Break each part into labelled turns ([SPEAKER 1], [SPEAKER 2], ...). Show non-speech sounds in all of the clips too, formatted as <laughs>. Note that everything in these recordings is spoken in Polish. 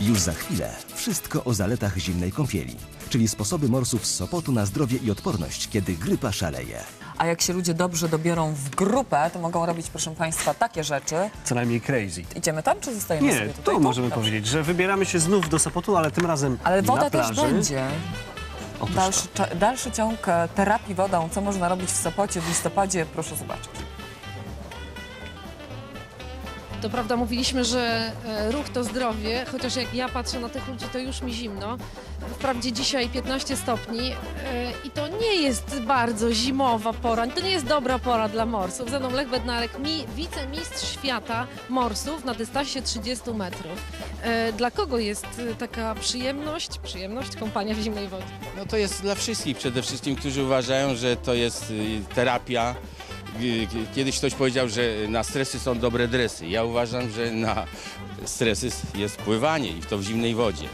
[SPEAKER 1] Już za chwilę wszystko o zaletach zimnej kąpieli, czyli sposoby morsów z Sopotu na zdrowie i odporność, kiedy grypa szaleje.
[SPEAKER 2] A jak się ludzie dobrze dobiorą w grupę, to mogą robić, proszę Państwa, takie rzeczy.
[SPEAKER 3] Co najmniej crazy.
[SPEAKER 2] Idziemy tam, czy zostajemy
[SPEAKER 3] Nie,
[SPEAKER 2] sobie tutaj?
[SPEAKER 3] to możemy
[SPEAKER 2] Dobrze.
[SPEAKER 3] powiedzieć, że wybieramy się znów do Sopotu, ale tym razem
[SPEAKER 2] Ale
[SPEAKER 3] na
[SPEAKER 2] woda też
[SPEAKER 3] plaży.
[SPEAKER 2] będzie. Dalszy, dalszy ciąg e, terapii wodą, co można robić w Sopocie w listopadzie, proszę zobaczyć.
[SPEAKER 4] To prawda, mówiliśmy, że e, ruch to zdrowie, chociaż jak ja patrzę na tych ludzi, to już mi zimno. Wprawdzie dzisiaj 15 stopni e, i to nie jest bardzo zimowa pora, to nie jest dobra pora dla morsów. Ze mną Lech Bednarek, mi, wicemistrz świata morsów na dystansie 30 metrów. E, Dla kogo jest taka przyjemność, przyjemność kąpania w zimnej wodzie?
[SPEAKER 5] No to jest dla wszystkich przede wszystkim, którzy uważają, że to jest y, terapia. Kiedyś ktoś powiedział, że na stresy są dobre dresy. Ja uważam, że na stresy jest pływanie i to w zimnej wodzie.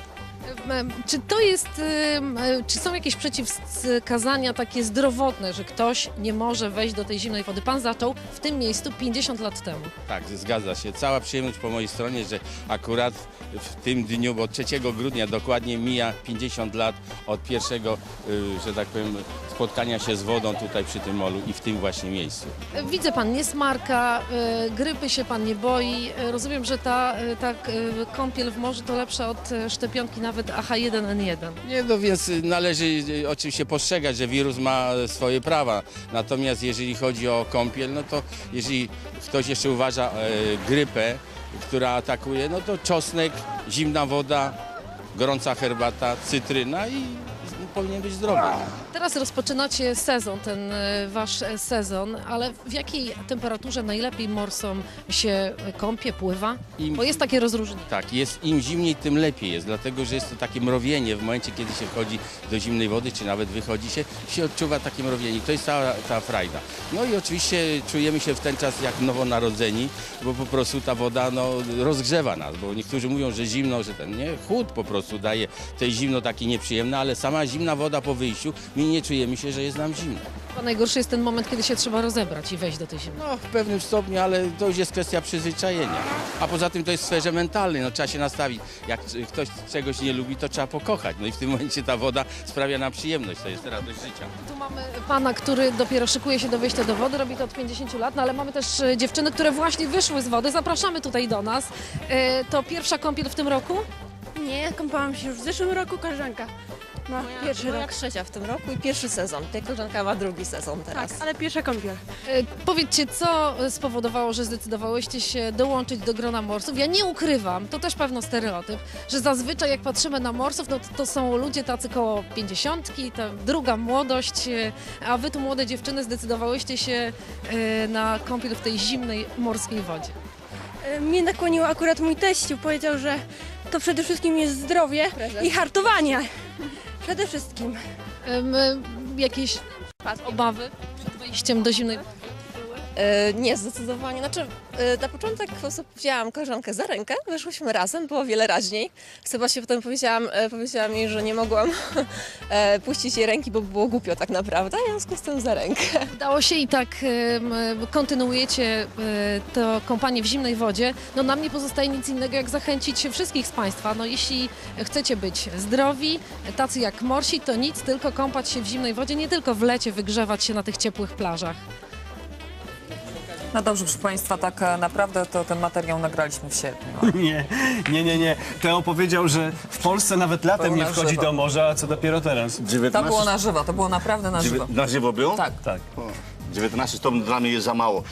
[SPEAKER 4] E, Czy to jest, em, e, czy są jakieś przeciwwskazania takie zdrowotne, że ktoś nie może wejść do tej zimnej wody? Pan zaczął w tym miejscu 50 lat temu.
[SPEAKER 5] Tak, zgadza się. Cała przyjemność po mojej stronie, że akurat w tym dniu, bo 3 grudnia dokładnie mija 50 lat od pierwszego, y, że tak powiem, spotkania się z wodą tutaj przy tym molu i w tym właśnie miejscu.
[SPEAKER 4] E, Widzę pan, nie smarka, e, grypy się pan nie boi. E, Rozumiem, że ta, e, ta e, kąpiel w morzu to lepsza od e, szczepionki nawet AH1N1.
[SPEAKER 5] Nie, no więc należy y, oczywiście postrzegać, że wirus ma swoje prawa. Natomiast jeżeli chodzi o kąpiel, no to jeżeli ktoś jeszcze uważa e, grypę, która atakuje, no to czosnek, zimna woda, gorąca herbata, cytryna i powinien być zdrowy.
[SPEAKER 4] Teraz rozpoczynacie sezon, ten e, wasz e, sezon, ale w jakiej temperaturze najlepiej morsom się kąpie, pływa?
[SPEAKER 5] Im-
[SPEAKER 4] Bo jest takie rozróżnienie.
[SPEAKER 5] Tak, jest im zimniej, tym lepiej jest, dlatego że jest to takie mrowienie w momencie, kiedy się wchodzi do zimnej wody, czy nawet wychodzi się, się odczuwa takie mrowienie. To jest ta, ta frajda. No i oczywiście czujemy się w ten czas jak nowonarodzeni, bo po prostu ta woda no, rozgrzewa nas, bo niektórzy mówią, że zimno, że ten, nie, chłód po prostu daje tej zimno takie nieprzyjemne, ale sama zimna woda po wyjściu, my nie czujemy się, że jest nam zimno.
[SPEAKER 4] Chyba najgorszy jest ten moment, kiedy się trzeba rozebrać i wejść do tej zimnej.
[SPEAKER 5] No, w pewnym stopniu, ale to już jest kwestia przyzwyczajenia. A poza tym to jest w sferze mentalnej, no trzeba się nastawić. Jak ktoś czegoś nie lubi, to trzeba pokochać. No i w tym momencie ta woda sprawia nam przyjemność, to jest radość życia.
[SPEAKER 4] Tu mamy pana, który dopiero szykuje się do wyjścia do wody, robi to od 50 lat, no ale mamy też e, dziewczyny, które właśnie wyszły z wody. Zapraszamy tutaj do nas. E, To pierwsza kąpiel w tym roku?
[SPEAKER 6] Nie, kąpałam się już w zeszłym roku, koleżanka ma pierwszy
[SPEAKER 7] Moja
[SPEAKER 6] rok.
[SPEAKER 7] trzecia w tym roku i pierwszy sezon. Ta koleżanka ma drugi sezon teraz.
[SPEAKER 6] Tak, ale pierwsza kąpiel.
[SPEAKER 4] E, Powiedzcie, co spowodowało, że zdecydowałyście się dołączyć do grona morsów? Ja nie ukrywam, to też pewno stereotyp, że zazwyczaj jak patrzymy na morsów, no to, to są ludzie tacy koło pięćdziesiątki, ta druga młodość, e, a wy tu młode dziewczyny zdecydowałyście się e, na kąpiel w tej zimnej morskiej wodzie.
[SPEAKER 6] E, Mnie nakłonił akurat mój teściu, powiedział, że to przede wszystkim jest zdrowie i hartowanie. Przede wszystkim.
[SPEAKER 4] Jakieś obawy przed wejściem do zimnej
[SPEAKER 7] E, nie, zdecydowanie. Znaczy, e, na początek wzięłam koleżankę za rękę, wyszłyśmy razem, było wiele raźniej. Chyba się potem powiedziałam, e, powiedziałam jej, że nie mogłam <laughs> e, puścić jej ręki, bo było głupio tak naprawdę, w związku z tym za rękę.
[SPEAKER 4] Udało się i tak kontynuujecie to kąpanie w zimnej wodzie. No nam nie pozostaje nic innego, jak zachęcić wszystkich z Państwa. No jeśli chcecie być zdrowi, tacy jak morsi, to nic, tylko kąpać się w zimnej wodzie, nie tylko w lecie wygrzewać się na tych ciepłych plażach.
[SPEAKER 2] No dobrze, proszę Państwa, tak e, naprawdę to ten materiał nagraliśmy w sierpniu. <laughs>
[SPEAKER 3] Nie, nie, nie, nie. Teo powiedział, że w Polsce nawet latem nie
[SPEAKER 2] na
[SPEAKER 3] wchodzi
[SPEAKER 2] żywo.
[SPEAKER 3] do morza, a co dopiero teraz.
[SPEAKER 8] 19,
[SPEAKER 2] To było na żywo, to było naprawdę na żywo.
[SPEAKER 8] na żywo było?
[SPEAKER 2] Tak.
[SPEAKER 3] Tak.
[SPEAKER 8] O, 19 to dla mnie jest za mało.